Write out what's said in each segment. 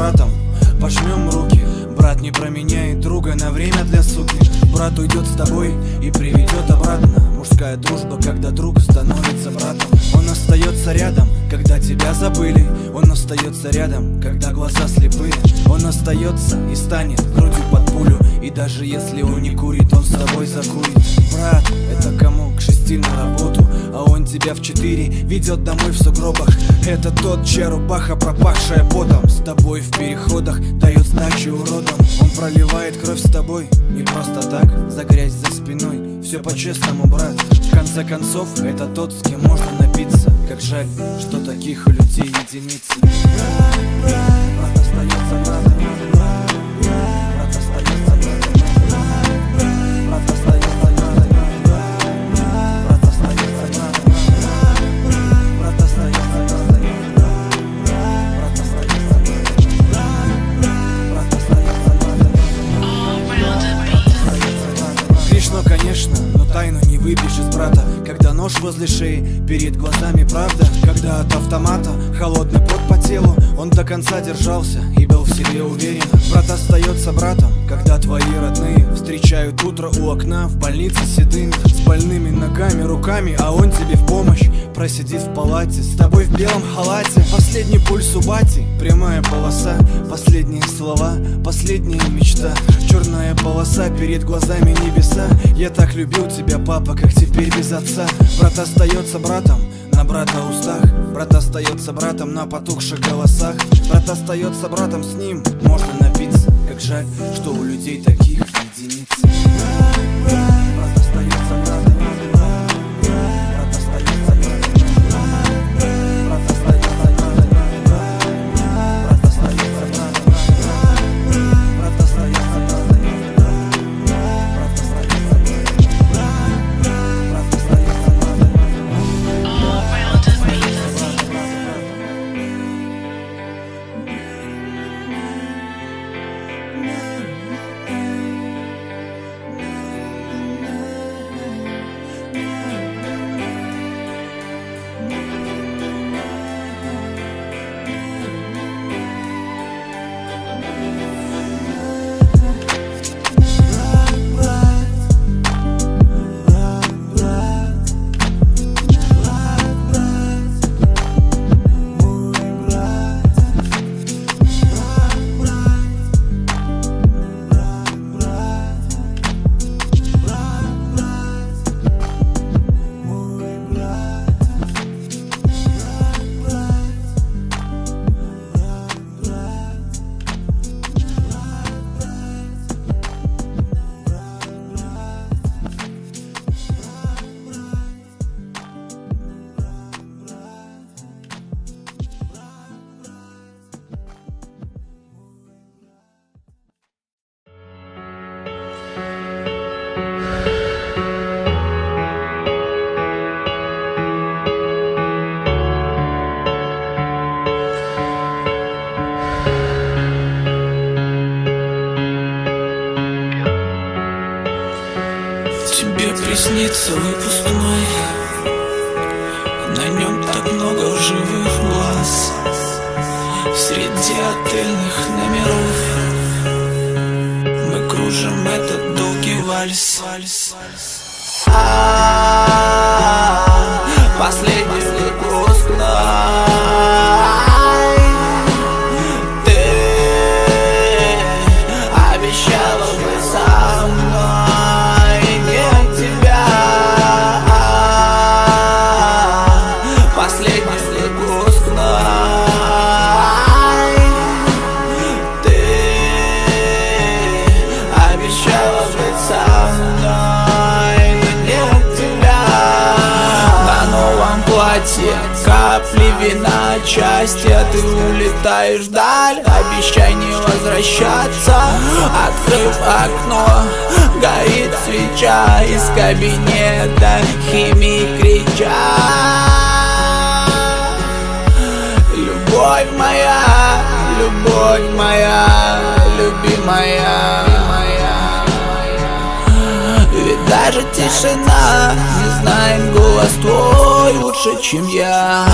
братом. Пожмем руки. Брат не променяет друга на время для суки Брат уйдет с тобой и приведет обратно. Мужская дружба, когда друг становится братом. Он остается рядом, когда тебя забыли. Он остается рядом, когда глаза слепые. Он остается и станет грудью под пулю И даже если он не курит, он с тобой закурит. Брат, это кому к шести на работу? А он тебя в четыре ведет домой в сугробах. Это тот, чья рубаха пропахшая потом. С тобой в переходах дает сдачи уродам. Он проливает кровь с тобой. Не просто так За грязь за спиной, все по-честному, брат. В конце концов, это тот, с кем можно напиться. Как жаль, что таких людей единицы. Брат остается нож возле шеи, перед глазами правда? Когда от автомата холодный пот по телу Он до конца держался и был в себе уверен. Брат остается братом, когда твои родные Встречают утро у окна в больнице седыми С больными ногами, руками, а он тебе в помощь Просидит в палате, с тобой в белом халате. Последний пульс у бати, прямая полоса Последние слова, последняя мечта. Черная полоса перед глазами небеса. Я так любил тебя, папа, как теперь без отца. Брат остается братом, на брата устах. Брат остается братом на потухших голосах. Брат остается братом, с ним. Можно напиться Как жаль, что у людей таких Тебе приснится выпускной. На нем так много живых глаз. Среди отельных номеров Мы кружим этот долгий вальс Капли вина, счастья Ты улетаешь вдаль. Обещай не возвращаться. Открыв окно Горит свеча. Из кабинета Химик кричат Любовь моя, любовь моя, любимая даже тишина. Не знает голос твой лучше, чем я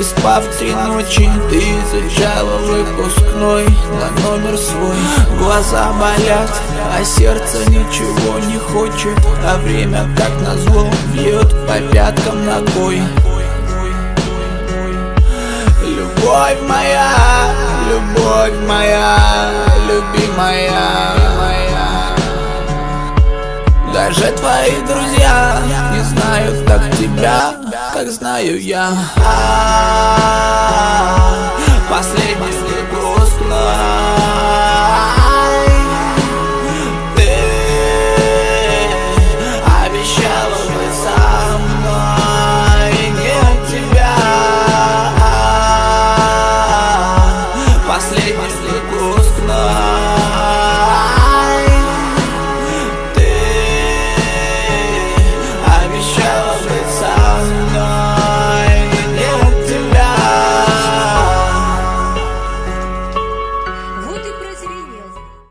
Не спав три ночи, ты изучала выпускной На номер свой. Глаза болят, а сердце ничего не хочет А время, как назло, бьет по пяткам ногой Любовь моя, любовь моя, любимая Даже твои друзья не знают так тебя, знаю я